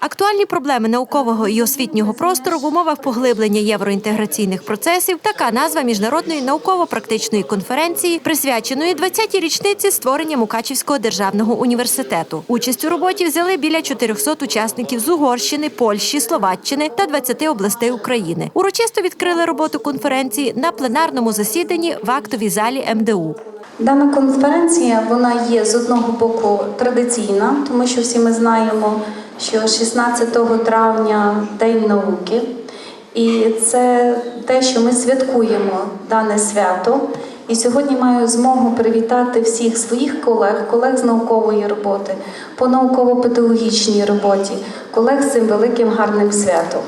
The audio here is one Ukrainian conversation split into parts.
Актуальні проблеми наукового і освітнього простору в умовах поглиблення євроінтеграційних процесів. Така назва міжнародної науково-практичної конференції, присвяченої 20-й річниці створення Мукачівського державного університету. Участь у роботі взяли біля 400 учасників з Угорщини, Польщі, Словаччини та 20 областей України. Урочисто відкрили роботу конференції на пленарному засіданні в актовій залі МДУ. Дана конференція вона є з одного боку традиційна, тому що всі ми знаємо, що 16 травня День науки, і це те, що ми святкуємо дане свято. І сьогодні маю змогу привітати всіх своїх колег, колег з наукової роботи, по науково-педагогічній роботі, колег з цим великим гарним святом.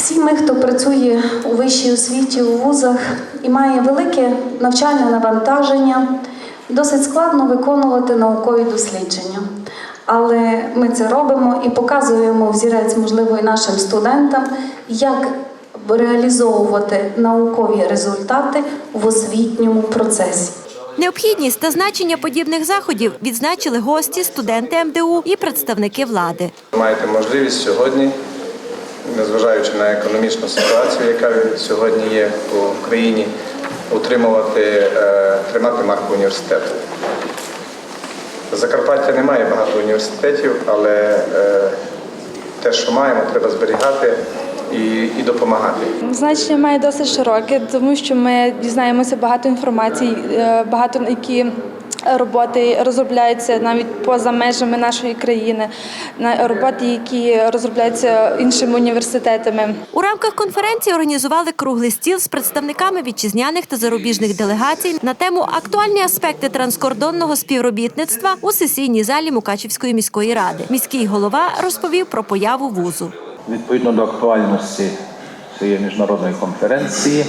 Всі ми, хто працює у вищій освіті у вузах і має велике навчальне навантаження, досить складно виконувати наукові дослідження. Але ми це робимо і показуємо взірець, можливо, і нашим студентам, як реалізовувати наукові результати в освітньому процесі. Необхідність та значення подібних заходів відзначили гості, студенти МДУ і представники влади. Маєте можливість сьогодні, незважаючи на економічну ситуацію, яка сьогодні є у країні, утримувати, е, тримати марку університету. Закарпаття не має багато університетів, але е, те, що маємо, треба зберігати і, і допомагати. Значення має досить широке, тому що ми дізнаємося багато інформації, е, багато які роботи розробляються навіть поза межами нашої країни, на роботи, які розробляються іншими університетами. У рамках конференції організували круглий стіл з представниками вітчизняних та зарубіжних делегацій на тему актуальні аспекти транскордонного співробітництва у сесійній залі Мукачівської міської ради. Міський голова розповів про появу вузу. Відповідно до актуальності цієї міжнародної конференції,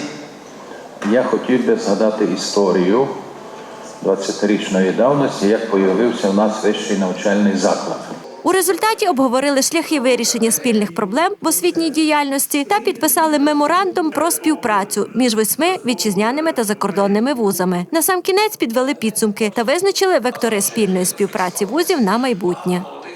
я хотів би згадати історію 20-річної давності, як появився в нас вищий навчальний заклад. У результаті обговорили шляхи вирішення спільних проблем в освітній діяльності та підписали меморандум про співпрацю між восьми вітчизняними та закордонними вузами. Насамкінець підвели підсумки та визначили вектори спільної співпраці вузів на майбутнє.